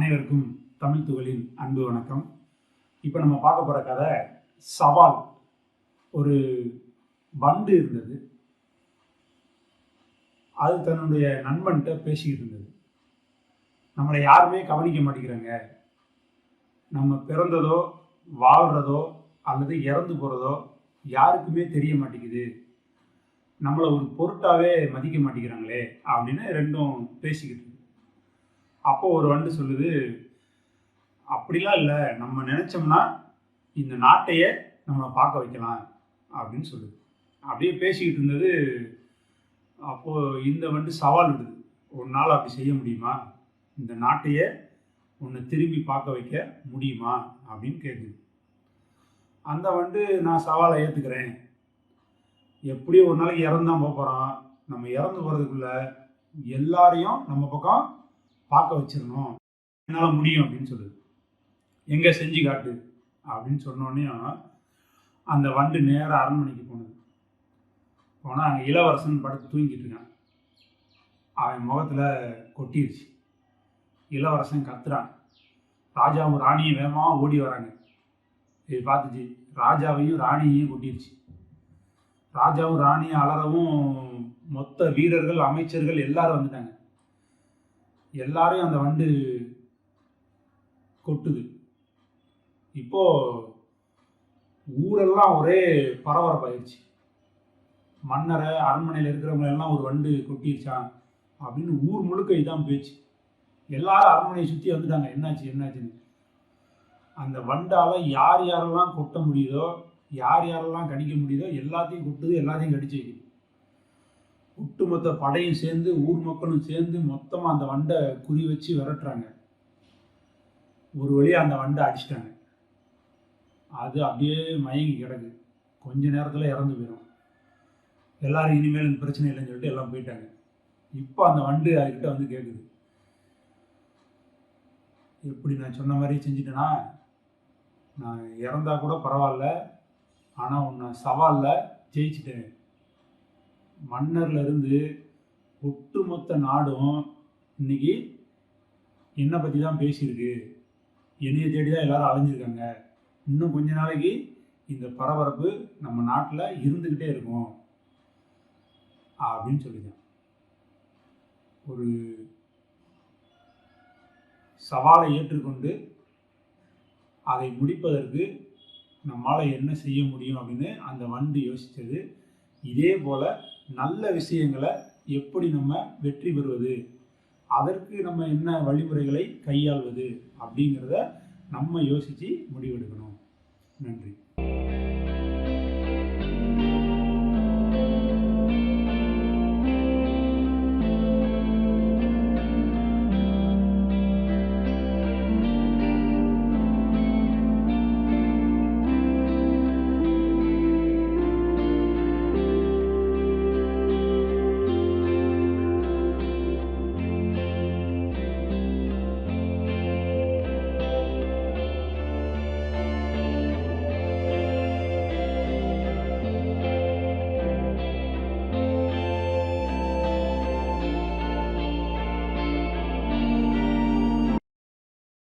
அனைவருக்கும் தமிழ் துகளின் அன்பு வணக்கம். இப்போ நம்ம பார்க்க போகிற கதை சவால். ஒரு வண்டு இருந்தது. அது தன்னுடைய நண்பன்கிட்ட பேசிக்கிட்டு இருந்தது. நம்மளை யாருமே கவனிக்க மாட்டேங்கிறாங்க. நம்ம பிறந்ததோ வாழ்கிறதோ அல்லது இறந்து போகிறதோ யாருக்குமே தெரிய மாட்டேங்குது. நம்மளை ஒரு பொருட்டாவே மதிக்க மாட்டேங்கிறாங்களே அப்படின்னு ரெண்டும் பேசிக்கிட்டு அப்போ ஒரு வண்டு சொல்லுது அப்படிலாம் இல்லை. நம்ம நினைச்சோம்னா இந்த நாட்டையே நம்மளை பார்க்க வைக்கலாம். அப்படின்னு சொல்லுது. அப்படியே பேசிக்கிட்டு இருந்தது அப்போது இந்த வண்டு சவால் விடுது. ஒரு நாள் அப்படி செய்ய முடியுமா? இந்த நாட்டையே உன்னை திரும்பி பார்க்க வைக்க முடியுமா? அப்படின்னு கேட்குது அந்த வண்டு நான் சவாலை ஏற்றுக்கிறேன் எப்படியும் ஒரு நாளைக்கு இறந்தான் போக போகிறோம் நம்ம இறந்து போகிறதுக்குள்ள எல்லாரையும் நம்ம பக்கம் பார்க்க வச்சிடணும். என்னால் முடியும் அப்படின்னு சொல்லுது. எங்கே செஞ்சு காட்டு? அப்படின்னு சொன்னோடனே அந்த வண்டு நேராக அரண்மனைக்கு போனது. போனால் அங்கே இளவரசன் படுத்து தூங்கிட்டு இருக்கான். அவன் முகத்தில் கொட்டிருச்சு. இளவரசன் கத்துறான். ராஜாவும் ராணியும் வேகமாக ஓடி வராங்க. இது பார்த்துச்சு ராஜாவையும் ராணியையும் கொட்டிருச்சு. ராஜாவும் ராணியும் அலறவும் மொத்த வீரர்கள் அமைச்சர்கள் எல்லாரும் வந்துட்டாங்க. எல்லாரையும் அந்த வண்டு கொட்டுது. இப்போ ஊரெல்லாம் ஒரே பரபரப்பாயிடுச்சு மன்னரை அரண்மனையில் இருக்கிறவங்க எல்லாம் ஒரு வண்டு கொட்டிருச்சான் அப்படின்னு ஊர் முழுக்க இதான் போயிடுச்சு எல்லாரும் அரண்மனையை சுற்றி வந்துட்டாங்க. என்னாச்சு என்னாச்சுன்னு. அந்த வண்டால் யார் யாரெல்லாம் கொட்ட முடியுதோ யார் யாரெல்லாம் கடிக்க முடியுதோ எல்லாத்தையும் கொட்டுது எல்லாத்தையும் கடிச்சு வைக்குது. ஒட்டுமொத்த படையும் சேர்ந்து ஊர் மக்களும் சேர்ந்து மொத்தமாக அந்த வண்டை குறி வச்சு விரட்டுறாங்க. ஒரு வழியாக அந்த வண்டை அடிச்சிட்டாங்க. அது அப்படியே மயங்கி கிடக்கு. கொஞ்ச நேரத்தில் இறந்து போயிடும் எல்லாரும் இனிமேல் இந்த பிரச்சனை இல்லைன்னு சொல்லிட்டு எல்லாம் போயிட்டாங்க. இப்போ அந்த வண்டு அதுக்கிட்ட வந்து கேட்குது எப்படி நான் சொன்ன மாதிரி செஞ்சிட்டேன்னா நான் இறந்தா கூட பரவாயில்ல. ஆனால் உன்னை சவாலில் ஜெயிச்சிட்டேன். மன்னர்லேருந்து ஒட்டுமொத்த நாடும் இன்னைக்கு என்னை பற்றி தான் பேசியிருக்கு. என்னைய தேடி தான் எல்லோரும் அலைஞ்சிருக்காங்க. இன்னும் கொஞ்ச நாளைக்கு இந்த பரபரப்பு நம்ம நாட்டில் இருந்துக்கிட்டே இருக்கும். அப்படின்னு சொல்லிதான் ஒரு சவாலை ஏற்றுக்கொண்டு அதை முடிப்பதற்கு நம்மால் என்ன செய்ய முடியும் அப்படின்னு அந்த வண்டு யோசித்தது இதே போல் நல்ல விஷயங்களை எப்படி நம்ம வெற்றி பெறுவது? அதற்கு நம்ம என்ன வழிமுறைகளை கையாள்வது அப்படிங்கிறத நம்ம யோசித்து முடிவெடுக்கணும். நன்றி.